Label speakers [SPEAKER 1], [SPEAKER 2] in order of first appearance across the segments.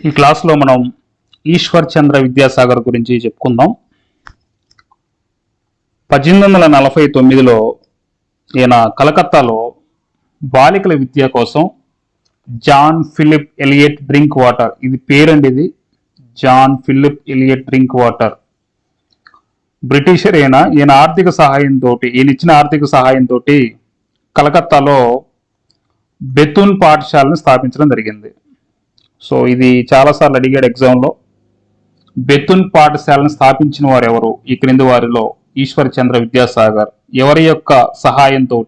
[SPEAKER 1] ఈ క్లాస్లో మనం ఈశ్వర్ చంద్ర విద్యాసాగర్ గురించి చెప్పుకుందాం. పద్దెనిమిది వందల నలభై తొమ్మిదిలో ఈయన కలకత్తాలో బాలికల విద్య కోసం John Philip Elliot Drinkwater ఇది పేరండి ఇది John Phillip Elliot Drinkwater Britisher ఈయన ఈయన ఆర్థిక సహాయంతో ఈయన ఇచ్చిన ఆర్థిక సహాయంతో కలకత్తాలో బెతున్ పాఠశాలను స్థాపించడం జరిగింది. సో ఇది చాలాసార్లు అడిగాడు ఎగ్జామ్లో బెతున్ పాఠశాలను స్థాపించిన వారెవరు? ఈ క్రింది వారిలో ఈశ్వర్ చంద్ర విద్యాసాగర్. ఎవరి యొక్క సహాయంతో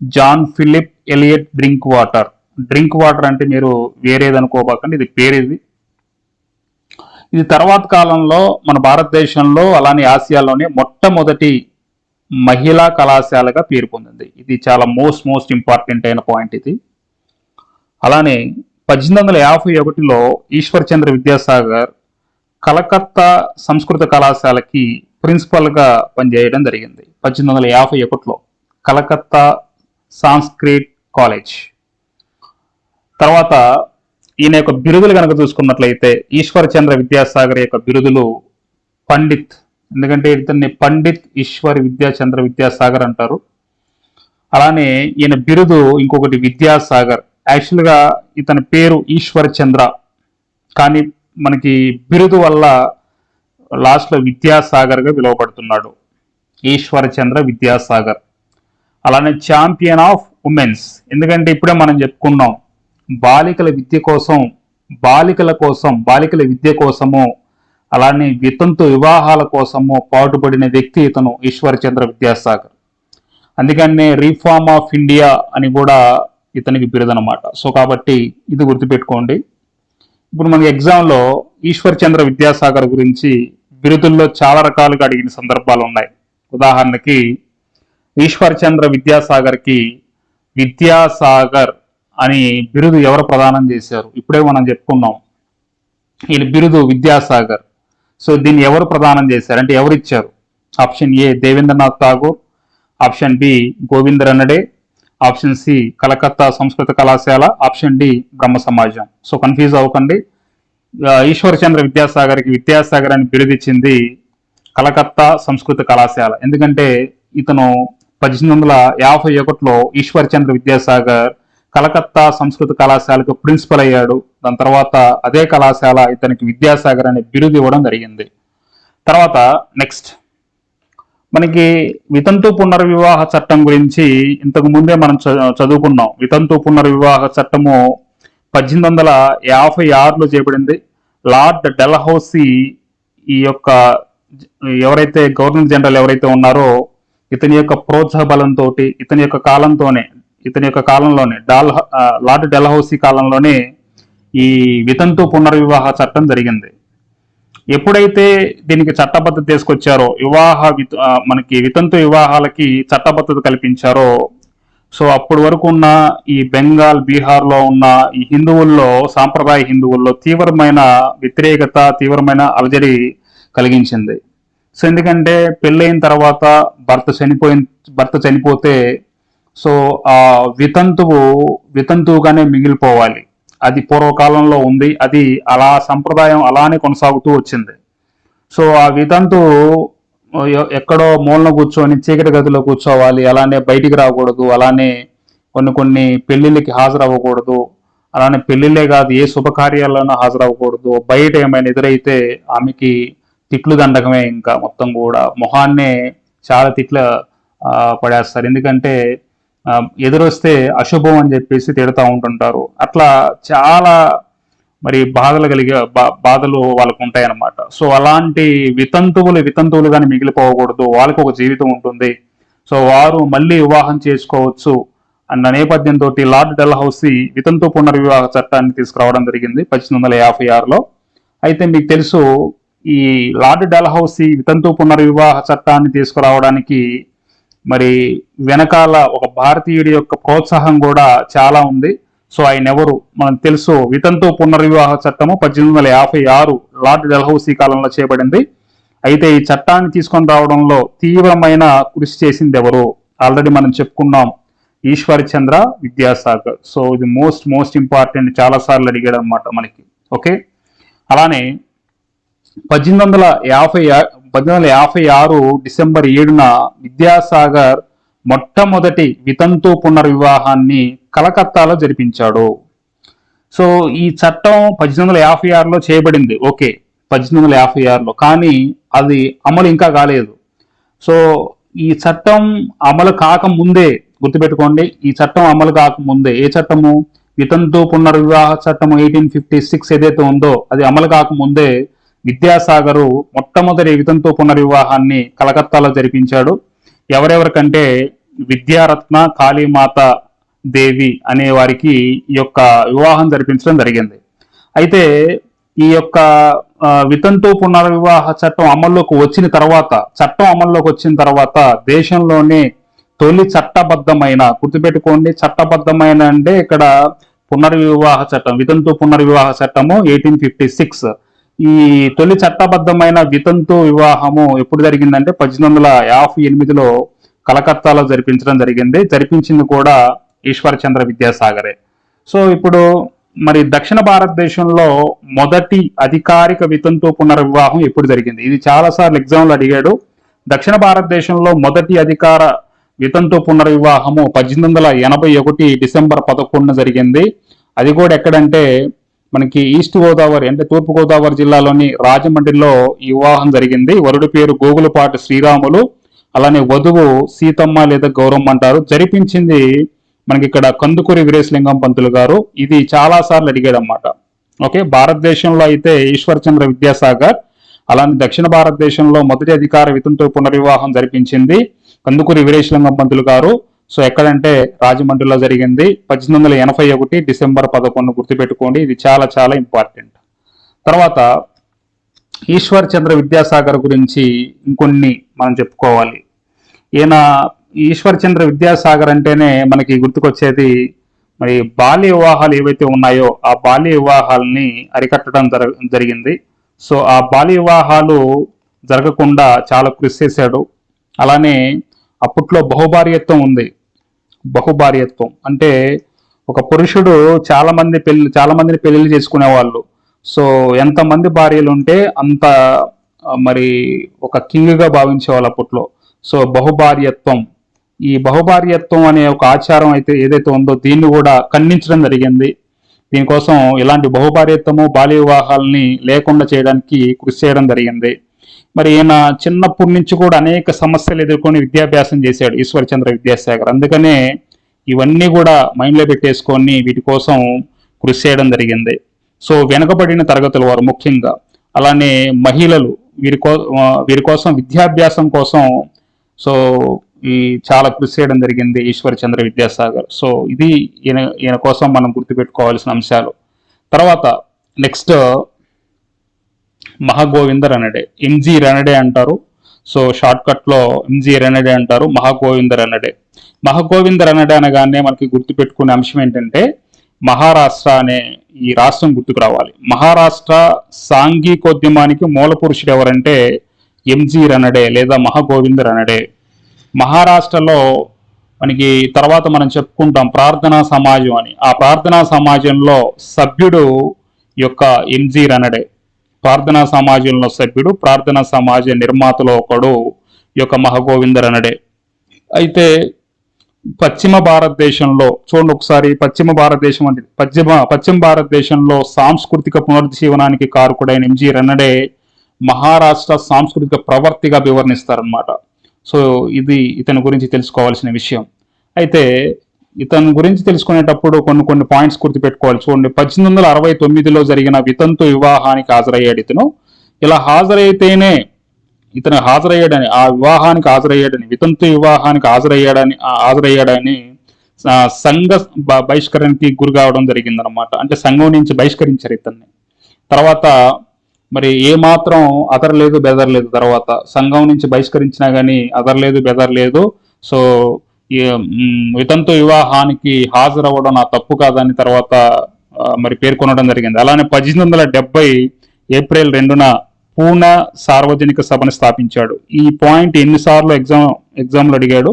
[SPEAKER 1] John Phillip Elliot Drinkwater. Drink water అంటే మీరు వేరేదనుకోబాకండి ఇది పేరు ఇది ఇది తర్వాత కాలంలో మన భారతదేశంలో అలానే ఆసియాలోనే మొట్టమొదటి మహిళా కళాశాలగా పేరు పొందింది. ఇది చాలా మోస్ట్ మోస్ట్ ఇంపార్టెంట్ అయిన పాయింట్ ఇది. అలానే పద్దెనిమిది వందల యాభై ఒకటిలో ఈశ్వర్ చంద్ర విద్యాసాగర్ కలకత్తా సంస్కృత కళాశాలకి ప్రిన్సిపల్గా పనిచేయడం జరిగింది. పద్దెనిమిది వందల యాభై ఒకటిలో కలకత్తా సాంస్క్రిట్ కాలేజ్. తర్వాత ఈయన యొక్క బిరుదులు కనుక చూసుకున్నట్లయితే ఈశ్వర్ చంద్ర విద్యాసాగర్ యొక్క బిరుదులు పండిత్ ఎందుకంటే ఇతన్ని పండిత్ ఈశ్వర్ విద్యాచంద్ర విద్యాసాగర్ అంటారు. అలానే ఈయన బిరుదు ఇంకొకటి విద్యాసాగర్. యాక్చువల్గా ఇతని పేరు ఈశ్వర్ చంద్ర. కానీ మనకి బిరుదు వల్ల లాస్ట్లో విద్యాసాగర్గా పిలువబడుతున్నాడు. ఈశ్వర్ చంద్ర విద్యాసాగర్. అలానే ఛాంపియన్ ఆఫ్ ఉమెన్స్. ఎందుకంటే ఇప్పుడే మనం చెప్పుకున్నాం బాలికల విద్య కోసం బాలికల కోసం బాలికల విద్య కోసము అలానే వితంతు వివాహాల కోసము పాటుపడిన వ్యక్తి ఇతను ఈశ్వర్ చంద్ర విద్యాసాగర్. అందుకనే రీఫార్మ్ ఆఫ్ ఇండియా అని కూడా ఇతనికి బిరుదనమాట సో కాబట్టి ఇది గుర్తుపెట్టుకోండి. ఇప్పుడు మనకి ఎగ్జామ్లో ఈశ్వర్ చంద్ర విద్యాసాగర్ గురించి బిరుదుల్లో చాలా రకాలుగా అడిగిన సందర్భాలు ఉన్నాయి. ఉదాహరణకి ఈశ్వర్ చంద్ర విద్యాసాగర్కి విద్యాసాగర్ అని బిరుదు ఎవరు ప్రదానం చేశారు? ఇప్పుడే మనం చెప్పుకున్నాం. ఈయన బిరుదు విద్యాసాగర్. సో దీన్ని ఎవరు ప్రదానం చేశారు? అంటే ఎవరు ఇచ్చారు option A Devendranath Tagore option B Govind Ranade option C Calcutta సంస్కృత కళాశాల ఆప్షన్ డి బ్రహ్మ సమాజం. సో కన్ఫ్యూజ్ అవ్వకండి. ఆ, ఈశ్వర్ చంద్ర విద్యాసాగర్కి విద్యాసాగర్ అని బిరుదిచ్చింది కలకత్తా సంస్కృత కళాశాల. ఎందుకంటే ఇతను పద్దెనిమిది వందల యాభై ఒకటిలో ఈశ్వర్ చంద్ర విద్యాసాగర్ కలకత్తా సంస్కృత కళాశాలకు ప్రిన్సిపల్ అయ్యాడు. దాని తర్వాత అదే కళాశాల ఇతనికి విద్యాసాగర్ అనే బిరుదు ఇవ్వడం జరిగింది. తర్వాత నెక్స్ట్ మనకి వితంతు పునర్వివాహ చట్టం గురించి ఇంతకు ముందే మనం చదువుకున్నాం. వితంతు పునర్వివాహ చట్టము పద్దెనిమిది వందల యాభై ఆరులో చేపడింది లార్డ్ డెల్హౌసీ ఈ యొక్క ఎవరైతే గవర్నర్ జనరల్ ఎవరైతే ఉన్నారో ఇతని యొక్క ప్రోత్సాహ బలంతో ఇతని యొక్క కాలంతోనే ఇతని యొక్క కాలంలోనే డాల్ లార్డ్ డెల్హౌసీ కాలంలోనే ఈ వితంతు పునర్వివాహ చట్టం జరిగింది. ఎప్పుడైతే దీనికి చట్టబద్ధత తీసుకొచ్చారో వివాహ మనకి వితంతు వివాహాలకి చట్టబద్ధత కల్పించారో సో అప్పటి వరకు ఉన్న ఈ బెంగాల్ బీహార్లో ఉన్న ఈ హిందువుల్లో సాంప్రదాయ హిందువుల్లో తీవ్రమైన వ్యతిరేకత తీవ్రమైన అలజడి కలిగించింది. సో ఎందుకంటే పెళ్ళైన తర్వాత భర్త చనిపోయిన భర్త చనిపోతే సో ఆ వితంతువు వితంతువుగానే మిగిలిపోవాలి. అది పూర్వకాలంలో ఉంది అది అలా సంప్రదాయం అలానే కొనసాగుతూ వచ్చింది. సో ఆ వితంతు ఎక్కడో మూలన కూర్చొని చీకటి గదిలో కూర్చోవాలి అలానే బయటికి రాకూడదు అలానే కొన్ని కొన్ని పెళ్ళిళ్ళకి హాజరవ్వకూడదు అలానే పెళ్ళిళ్ళే కాదు ఏ శుభకార్యాల్లోనూ హాజరవ్వకూడదు బయట ఏమైనా ఎదురైతే ఆమెకి తిట్లు దండకమే ఇంకా మొత్తం కూడా. మొహాన్నే చాలా తిట్ల పడేస్తారు. ఎందుకంటే ఎదురొస్తే అశుభం అని చెప్పేసి తిడతా ఉంటుంటారు. అట్లా చాలా మరి బాధలు కలిగే బా- బాధలు వాళ్ళకు ఉంటాయన్నమాట. సో అలాంటి వితంతువులు వితంతువులు కానీ మిగిలిపోకూడదు. వాళ్ళకి ఒక జీవితం ఉంటుంది. సో వారు మళ్ళీ వివాహం చేసుకోవచ్చు అన్న నేపథ్యంతో లార్డ్ డెల్హౌసీ వితంతు పునర్వివాహ చట్టాన్ని తీసుకురావడం జరిగింది పద్దెనిమిది వందల యాభై ఆరులో. అయితే మీకు తెలుసు ఈ లార్డ్ డెల్హౌసీ వితంతు పునర్వివాహ చట్టాన్ని తీసుకురావడానికి మరి వెనకాల ఒక భారతీయుడి యొక్క ప్రోత్సాహం కూడా చాలా ఉంది. సో ఆయన ఎవరు? మనం తెలుసు వితంతు పునర్వివాహ చట్టము పద్దెనిమిది వందల యాభై ఆరు లార్డ్ డెల్హౌసీ కాలంలో చేయబడింది. అయితే ఈ చట్టాన్ని తీసుకొని రావడంలో తీవ్రమైన కృషి చేసింది ఎవరు? ఆల్రెడీ మనం చెప్పుకున్నాం ఈశ్వర్ చంద్ర విద్యాసాగర్. సో ఇది మోస్ట్ మోస్ట్ ఇంపార్టెంట్ చాలా సార్లు అడిగాడు అనమాట మనకి. ఓకే? అలానే పద్దెనిమిది వందల యాభై పద్దెనిమిది వందల యాభై ఆరు డిసెంబర్ ఏడున విద్యాసాగర్ మొట్టమొదటి వితంతు పునర్వివాహాన్ని కలకత్తాలో జరిపించాడు. సో ఈ చట్టం పద్దెనిమిది వందల యాభై ఆరులో చేయబడింది. ఓకే పద్దెనిమిది వందల యాభై ఆరులో. కానీ అది అమలు ఇంకా కాలేదు. సో ఈ చట్టం అమలు కాకముందే గుర్తుపెట్టుకోండి ఈ చట్టం అమలు కాకముందే ఏ చట్టము? వితంతు పునర్వివాహ చట్టం ఎయిటీన్ ఫిఫ్టీ సిక్స్ ఏదైతే ఉందో అది అమలు కాకముందే విద్యాసాగరు మొట్టమొదటి వితంతు పునర్వివాహాన్ని కలకత్తాలో జరిపించాడు. ఎవరెవరికంటే విద్యారత్న కాళీమాత దేవి అనే వారికి ఈ యొక్క వివాహం జరిపించడం జరిగింది. అయితే ఈ యొక్క వితంతు పునర్వివాహ చట్టం అమల్లోకి వచ్చిన తర్వాత చట్టం అమల్లోకి వచ్చిన తర్వాత దేశంలోనే తొలి చట్టబద్ధమైన గుర్తుపెట్టుకోండి చట్టబద్ధమైన అంటే ఇక్కడ పునర్వివాహ చట్టం వితంతు పునర్వివాహ చట్టము ఎయిటీన్ ఫిఫ్టీ సిక్స్ ఈ తొలి చట్టబద్ధమైన వితంతు వివాహము ఎప్పుడు జరిగిందంటే పద్దెనిమిది వందల యాభై ఎనిమిదిలో కలకత్తాలో జరిపించడం జరిగింది. జరిపించింది కూడా ఈశ్వర్ చంద్ర విద్యాసాగరే. సో ఇప్పుడు మరి దక్షిణ భారతదేశంలో మొదటి అధికారిక వితంతు పునర్వివాహం ఎప్పుడు జరిగింది? ఇది చాలా సార్లు ఎగ్జామ్లు అడిగాడు. దక్షిణ భారతదేశంలో మొదటి అధికార వితంతు పునర్వివాహము పద్దెనిమిది వందల ఎనభై ఒకటి డిసెంబర్ పదకొండున జరిగింది. అది కూడా ఎక్కడంటే మనకి ఈస్ట్ గోదావరి అంటే తూర్పు గోదావరి జిల్లాలోని రాజమండ్రిలో ఈ వివాహం జరిగింది. వరుడు పేరు గోగులపాటి శ్రీరాములు అలానే వధువు సీతమ్మ లేదా గౌరమ్మ అంటారు. జరిపించింది మనకి ఇక్కడ కందుకూరి వీరేశలింగం పంతులు గారు. ఇది చాలా సార్లు అడిగాడనమాట ఓకే భారతదేశంలో అయితే ఈశ్వర్ చంద్ర విద్యాసాగర్ అలానే దక్షిణ భారతదేశంలో మొదటి అధికార వితంతు పునర్వివాహం జరిపించింది కందుకూరి వీరేశలింగం పంతులు గారు. సో ఎక్కడంటే రాజమండ్రిలో జరిగింది పద్దెనిమిది వందల ఎనభై ఒకటి డిసెంబర్ పదకొండు గుర్తుపెట్టుకోండి. ఇది చాలా చాలా ఇంపార్టెంట్. తర్వాత ఈశ్వర్ చంద్ర విద్యాసాగర్ గురించి ఇంకొన్ని మనం చెప్పుకోవాలి. ఈయన ఈశ్వర్ చంద్ర విద్యాసాగర్ అంటేనే మనకి గుర్తుకొచ్చేది మరి బాల్య వివాహాలు ఏవైతే ఉన్నాయో ఆ బాల్య వివాహాలని అరికట్టడం జర జరిగింది. సో ఆ బాల్య వివాహాలు జరగకుండా చాలా కృషి చేశాడు. అలానే అప్పట్లో బహుభార్యత్వం ఉంది. బహుభార్యత్వం. అంటే ఒక పురుషుడు చాలా మంది పెళ్ళి చాలా మందిని పెళ్ళిళ్ళు చేసుకునేవాళ్ళు. సో ఎంతమంది భార్యలు ఉంటే అంత మరి ఒక కింగ్గా భావించేవాళ్ళు అప్పట్లో. సో బహుభార్యత్వం. ఈ బహుభార్యత్వం అనే ఒక ఆచారం అయితే ఏదైతే ఉందో దీన్ని కూడా ఖండించడం జరిగింది. దీనికోసం ఇలాంటి బహుభార్యత్వము బాల్య వివాహాలని లేకుండా చేయడానికి కృషి చేయడం జరిగింది. మరి ఈయన చిన్నప్పటి నుంచి కూడా అనేక సమస్యలు ఎదుర్కొని విద్యాభ్యాసం చేశాడు ఈశ్వర్ చంద్ర విద్యాసాగర్. అందుకనే ఇవన్నీ కూడా మైండ్లో పెట్టేసుకొని వీటి కోసం కృషి చేయడం జరిగింది. సో వెనుకబడిన తరగతుల వారు ముఖ్యంగా అలానే మహిళలు వీరి కో వీరి కోసం విద్యాభ్యాసం కోసం సో ఈ చాలా కృషి చేయడం జరిగింది ఈశ్వర్ చంద్ర విద్యాసాగర్. సో ఇది ఈయన ఈయన కోసం మనం గుర్తుపెట్టుకోవాల్సిన అంశాలు. తర్వాత నెక్స్ట్ మహాగోవింద రనడే ఎంజి రనడే అంటారు. సో షార్ట్ కట్లో ఎంజి రెనడే అంటారు మహాగోవింద రెనడే. మహాగోవింద రెనడే అనగానే మనకి గుర్తుపెట్టుకునే అంశం ఏంటంటే మహారాష్ట్ర అనే ఈ రాష్ట్రం గుర్తుకు రావాలి. మహారాష్ట్ర సాంఘికోద్యమానికి మూల పురుషుడు ఎవరంటే ఎంజి రనడే లేదా మహాగోవింద రనడే. మహారాష్ట్రలో మనకి తర్వాత మనం చెప్పుకుంటాం ప్రార్థనా సమాజం అని. ఆ ప్రార్థనా సమాజంలో సభ్యుడు యొక్క ఎంజి రనడే. ప్రార్థనా సమాజంలో సభ్యుడు ప్రార్థనా సమాజ నిర్మాతలో ఒకడు ఈ యొక్క మహగోవింద రనడే అయితే పశ్చిమ భారతదేశంలో చూడండి ఒకసారి పశ్చిమ భారతదేశం అంటే పశ్చిమ పశ్చిమ భారతదేశంలో సాంస్కృతిక పునరుజ్జీవనానికి కారకుడైన ఎంజి రన్నడే మహారాష్ట్ర సాంస్కృతిక ప్రవర్తిగా వివరణిస్తారనమాట సో ఇది ఇతని గురించి తెలుసుకోవాల్సిన విషయం. అయితే ఇతని గురించి తెలుసుకునేటప్పుడు కొన్ని కొన్ని పాయింట్స్ గుర్తుపెట్టుకోవాలి. చూడండి పద్దెనిమిది వందల అరవై తొమ్మిదిలో జరిగిన వితంతు వివాహానికి హాజరయ్యాడు ఇతను. ఇలా హాజరైతేనే ఇతను హాజరయ్యాడని ఆ వివాహానికి హాజరయ్యాడని వితంతు వివాహానికి హాజరయ్యాడని హాజరయ్యాడని సంఘ బహిష్కరణకి గురి కావడం జరిగిందనమాట అంటే సంఘం నుంచి బహిష్కరించారు ఇతన్ని. తర్వాత మరి ఏ మాత్రం అదరలేదు బెదరలేదు తర్వాత. సంఘం నుంచి బహిష్కరించినా కానీ అదరలేదు బెదరలేదు. సో వితంతు వివాహానికి హాజరవ్వడం నా తప్పు కాదని తర్వాత మరి పేర్కొనడం జరిగింది. అలానే పద్దెనిమిది వందల డెబ్బై ఏప్రిల్ రెండున పూనా సార్వజనిక సభను స్థాపించాడు. ఈ పాయింట్ ఎన్నిసార్లు ఎగ్జామ్ ఎగ్జామ్లు అడిగాడు.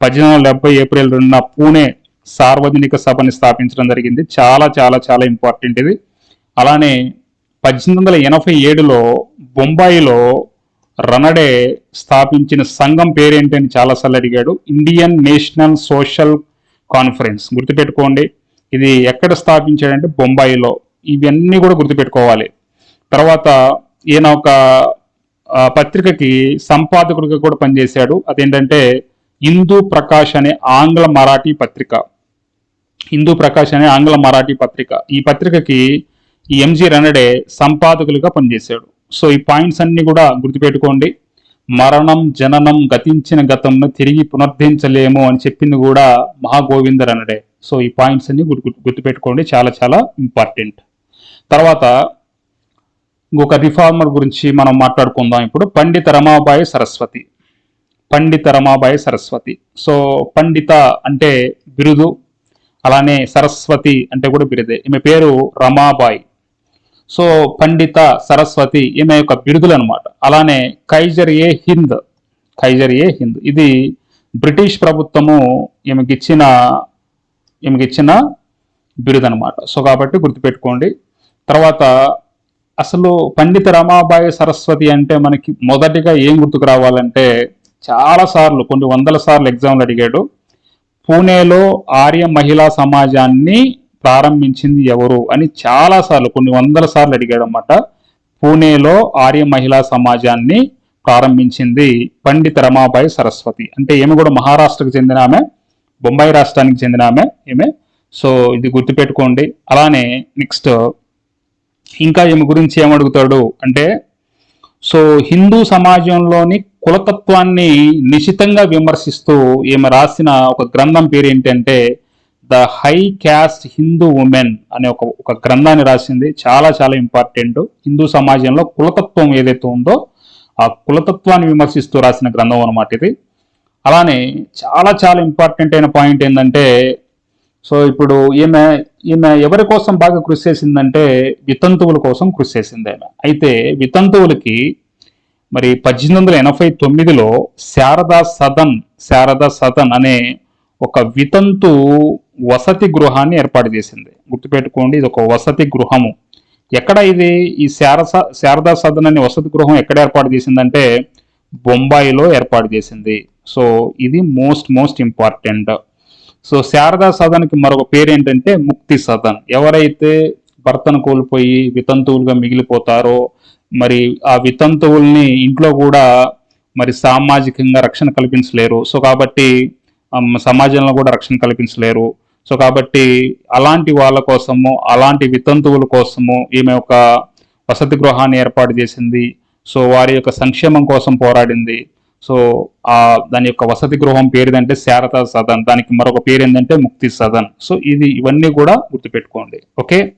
[SPEAKER 1] పద్దెనిమిది వందల డెబ్బై ఏప్రిల్ రెండున పూణే సార్వజనిక సభని స్థాపించడం జరిగింది. చాలా చాలా చాలా ఇంపార్టెంట్ ఇది. అలానే పద్దెనిమిది వందల ఎనభై ఏడులో బొంబాయిలో రనడే స్థాపించిన సంఘం పేరేంటని చాలాసార్లు అడిగాడు. Indian National Social Conference. గుర్తుపెట్టుకోండి ఇది ఎక్కడ స్థాపించాడంటే బొంబాయిలో. ఇవన్నీ కూడా గుర్తుపెట్టుకోవాలి. తర్వాత ఈయన ఒక పత్రికకి సంపాదకుడిగా కూడా పనిచేశాడు. అదేంటంటే హిందూ ప్రకాష్ అనే ఆంగ్ల మరాఠీ పత్రిక. హిందూ ప్రకాష్ అనే ఆంగ్ల మరాఠీ పత్రిక. ఈ పత్రికకి ఈ ఎంజి రనడే సంపాదకులుగా పనిచేశాడు. సో ఈ పాయింట్స్ అన్ని కూడా గుర్తుపెట్టుకోండి. మరణం జననం గతించిన గతంను తిరిగి పునర్ధించలేము అని చెప్పింది కూడా మహాగోవిందర్ అనడే సో ఈ పాయింట్స్ అన్ని గుర్తు గుర్తుపెట్టుకోండి. చాలా చాలా ఇంపార్టెంట్. తర్వాత ఇంకొక రిఫార్మర్ గురించి మనం మాట్లాడుకుందాం ఇప్పుడు. పండిత రమాబాయి సరస్వతి. పండిత రమాబాయి సరస్వతి. సో పండిత అంటే బిరుదు అలానే సరస్వతి అంటే కూడా బిరుదే. ఈమె పేరు రమాబాయి. సో పండిత సరస్వతి ఈమె యొక్క బిరుదులు అనమాట అలానే కైజర్ ఏ హింద్ కైజర్ ఏ హింద్. ఇది బ్రిటిష్ ప్రభుత్వము ఈమెకిచ్చిన ఈమెకిచ్చిన బిరుదు అనమాట సో కాబట్టి గుర్తుపెట్టుకోండి. తర్వాత అసలు పండిత రమాబాయి సరస్వతి అంటే మనకి మొదటిగా ఏం గుర్తుకు రావాలంటే చాలా సార్లు కొన్ని వందల సార్లు ఎగ్జామ్లు అడిగాడు. పూణేలో ఆర్య మహిళా సమాజాన్ని ప్రారంభించింది ఎవరు అని చాలాసార్లు కొన్ని వందల సార్లు అడిగాడు అనమాట పూణేలో ఆర్య మహిళా సమాజాన్ని ప్రారంభించింది పండిత రమాబాయి సరస్వతి. అంటే ఈమె కూడా మహారాష్ట్రకు చెందిన ఆమె బొంబాయి రాష్ట్రానికి చెందిన ఆమె ఈమె. సో ఇది గుర్తుపెట్టుకోండి. అలానే నెక్స్ట్ ఇంకా ఈమె గురించి ఏమడుగుతాడు అంటే సో హిందూ సమాజంలోని కులతత్వాన్ని నిశితంగా విమర్శిస్తూ ఈమె రాసిన ఒక గ్రంథం పేరు ఏంటంటే the high caste Hindu woman అనే ఒక ఒక గ్రంథాన్ని రాసింది. చాలా చాలా ఇంపార్టెంట్. హిందూ సమాజంలో కులతత్వం ఏదైతే ఉందో ఆ కులతత్వాన్ని విమర్శిస్తూ రాసిన గ్రంథం అన్నమాట ఇది. అలానే చాలా చాలా ఇంపార్టెంట్ అయిన పాయింట్ ఏంటంటే సో ఇప్పుడు ఈమె ఈమె ఎవరి కోసం బాగా కృషి చేసిందంటే వితంతువుల కోసం కృషి చేసింది ఆమె. అయితే వితంతువులకి మరి పద్దెనిమిది వందల ఎనభై తొమ్మిదిలో శారదా సదన్ శారదా సదన్ అనే ఒక వితంతు వసతి గృహాన్ని ఏర్పాటు చేసింది. గుర్తుపెట్టుకోండి ఇది ఒక వసతి గృహము. ఎక్కడ ఇది? ఈ శారస శారదా సదన్ అనే వసతి గృహం ఎక్కడ ఏర్పాటు చేసిందంటే బొంబాయిలో ఏర్పాటు చేసింది. సో ఇది most most important. So Sharada సదన్కి మరొక పేరు ఏంటంటే ముక్తి సదన్. ఎవరైతే భర్తను కోల్పోయి వితంతువులుగా మిగిలిపోతారో మరి ఆ వితంతువుల్ని ఇంట్లో కూడా మరి సామాజికంగా రక్షణ కల్పించలేరు. సో కాబట్టి సమాజంలో కూడా రక్షణ కల్పించలేరు. సో కాబట్టి అలాంటి వాళ్ళ కోసము అలాంటి వితంతువుల కోసము ఈమె ఒక వసతి గృహాన్ని ఏర్పాటు చేసింది. సో వారి యొక్క సంక్షేమం కోసం పోరాడింది. సో ఆ దాని యొక్క వసతి గృహం పేరు ఏంటంటే శారదా సదన్. దానికి మరొక పేరు ఏంటంటే ముక్తి సదన్. సో ఇది ఇవన్నీ కూడా గుర్తుపెట్టుకోండి. ఓకే?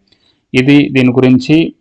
[SPEAKER 1] ఇది దీని గురించి